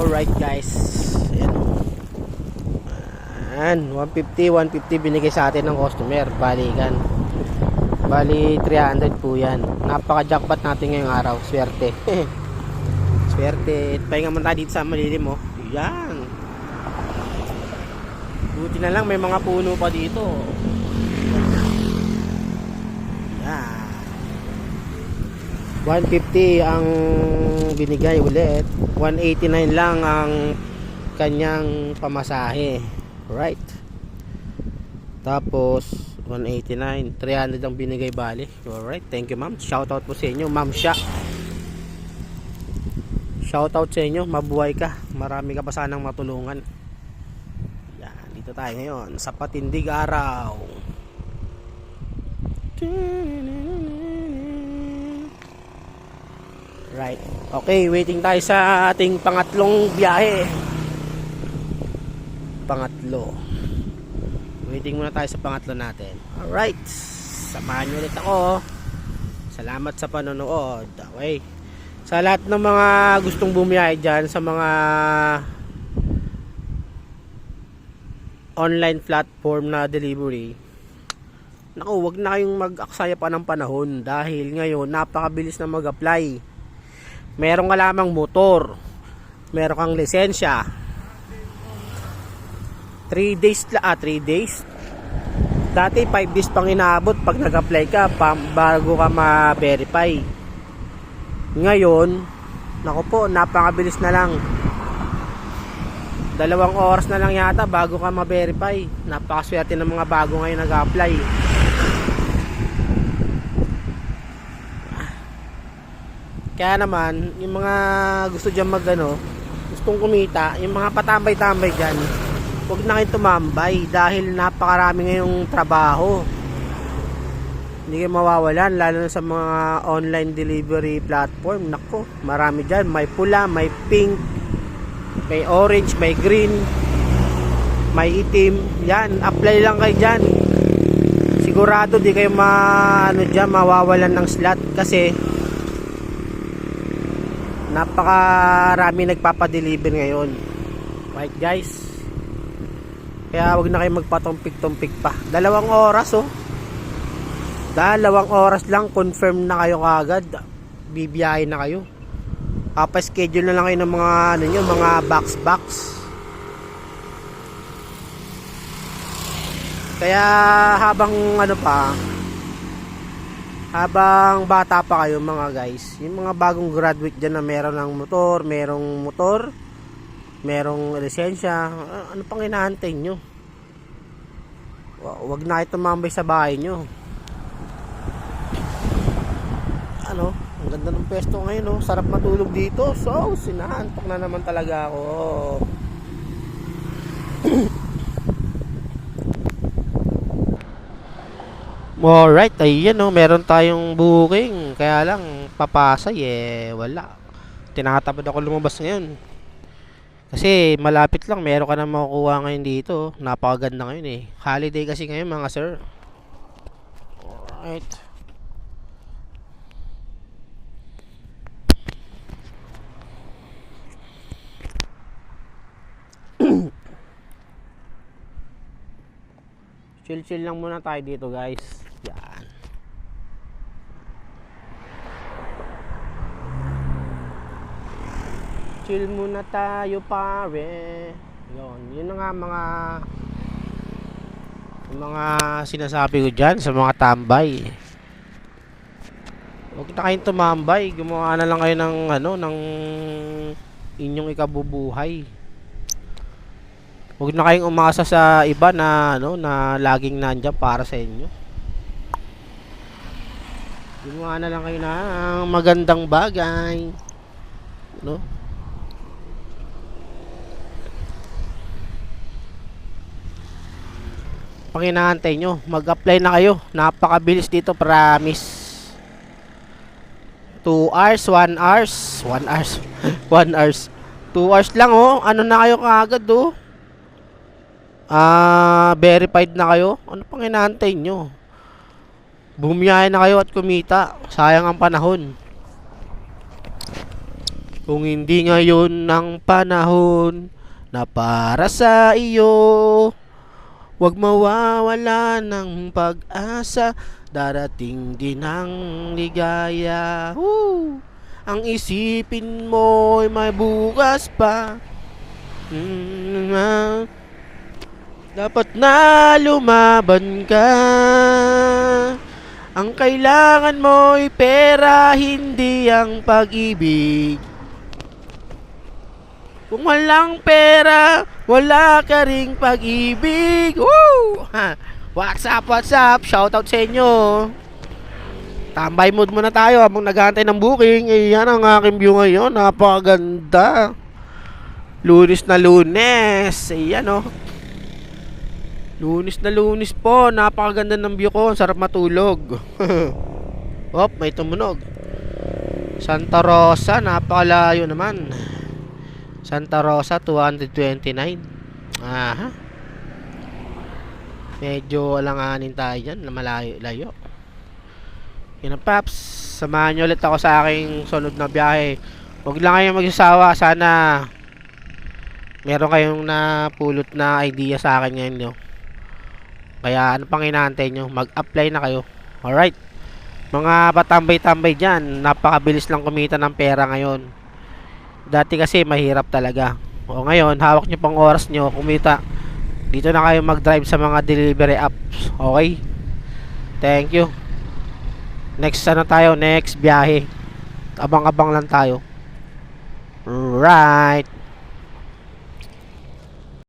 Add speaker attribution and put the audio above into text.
Speaker 1: Alright guys. Ayan. Ayan, 150, 150 binigay sa atin ng customer. Balikan. Bali 300 po yan. Napaka-jackpot natin ngayong araw. Swerte. Swerte. Pahinga man tayo dito sa malilim oh. Yan. Buti na lang may mga puno pa dito. Yan. 150 ang binigay ulit. 189 lang ang kanyang pamasahe. Right. Tapos 189, 300 ang binigay bali. Alright, thank you ma'am. Shoutout po sa inyo, ma'am Sha. Shoutout sa inyo, mabuhay ka. Marami ka pa sanang matulungan. Yan, dito tayo ngayon sa patindig araw. Right. Okay, waiting tayo sa ating pangatlong biyahe. Pangatlo. Waiting muna tayo sa pangatlo natin. Alright. Samahan nyo ulit ako. Salamat sa panonood. Okay. Sa lahat ng mga gustong bumiyahe dyan, sa mga online platform na delivery, naku, wag na kayong mag-aksaya pa ng panahon dahil ngayon napakabilis na mag-apply. Meron ka lamang motor, meron kang lisensya, 3 days ah, 3 days. Dati 5 days pang inaabot pag nag-apply ka bago ka ma-verify. Ngayon nako po napakabilis na lang. Dalawang oras na lang yata bago ka ma-verify. Napakaswerte ng mga bago ngayon nag-apply kaya naman yung mga gusto dyan mag ano gustong kumita yung mga patambay-tambay dyan huwag na kayo tumambay dahil napakarami ngayong trabaho. Hindi kayo mawawalan lalo na sa mga online delivery platform. Nako, marami dyan. May pula, may pink, may orange, may green, may itim. Yan, apply lang kayo dyan. Sigurado di kayo ma, ano dyan, mawawalan ng slot kasi napakarami nagpapadeliver ngayon. Right guys? Kaya wag na kayo magpatumpik-tumpik pa. Dalawang oras oh. Dalawang oras lang confirm na kayo kagad. Bibiyahe na kayo. Papa-schedule na lang kayo ng mga ano nyo, mga box-box. Kaya habang ano pa, habang bata pa kayo mga guys, yung mga bagong graduate dyan na meron ng motor, merong motor, merong lisensya, ano pang hinahantay nyo? Wa- Wag na kayo tumambay sa bahay nyo. Ano, ang ganda ng pwesto ngayon, oh. sarap matulog dito. So, sinahantok na naman talaga ako. Alright, ayan oh, meron tayong booking. Kaya lang, papasay eh, wala. Tinatabad ako lumabas ngayon. Kasi malapit lang, meron ka na makukuha ngayon dito. Napakaganda ngayon eh. Holiday kasi ngayon mga sir. Alright. chill chill lang muna tayo dito guys. Yan. Chill muna tayo pare. Yun yun nga mga mga sinasabi ko dyan sa mga tambay. Huwag na kayong tumambay. Gumawa na lang kayo ng ano ng inyong ikabubuhay. Huwag na kayong umasa sa iba na ano na laging nandyan para sa inyo. Gumawa na lang kayo ng magandang bagay. No pang nyo mag-apply na kayo. Napakabilis dito promise. 2 hours 1 hours 1 hours 1 hours. 2 hours lang oh. Ano na kayo kaagad oh. Ah verified na kayo. Ano pang nyo? Bumiyahe na kayo at kumita. Sayang ang panahon. Kung hindi ngayon ang panahon na para sa iyo, Huwag mawawala ng pag-asa, darating din ang ligaya. Woo! Ang isipin mo ay may bukas pa. Mm, ah. Dapat na lumaban ka. Ang kailangan mo ay pera, hindi ang pag-ibig. Kung walang pera, wala ka ring pag-ibig. Woo! Ha. What's up, what's up? Shoutout sa inyo. Tambay mood muna tayo habang naghahantay ng booking. Eh, ang aking view ngayon. Napakaganda. Lunes na lunes. Ayan oh. Lunes na lunes po. Napakaganda ng view ko. Sarap matulog. Op, may tumunog. Santa Rosa, napakalayo naman. Santa Rosa 229. Aha. Medyo alanganin tayo dyan, na malayo-layo. Yun ang paps. Samahan nyo ulit ako sa aking sunod na biyahe. Huwag lang kayong magsasawa. Sana meron kayong napulot na idea sa akin ngayon. No? Kaya ano pang inaantay nyo? Mag-apply na kayo. Alright. Mga patambay-tambay dyan, napakabilis lang kumita ng pera ngayon. Dati kasi mahirap talaga. O ngayon, hawak nyo pang oras nyo, kumita. Dito na kayo mag-drive sa mga delivery apps. Okay? Thank you. Next ano tayo? Next biyahe. Abang-abang lang tayo. Right.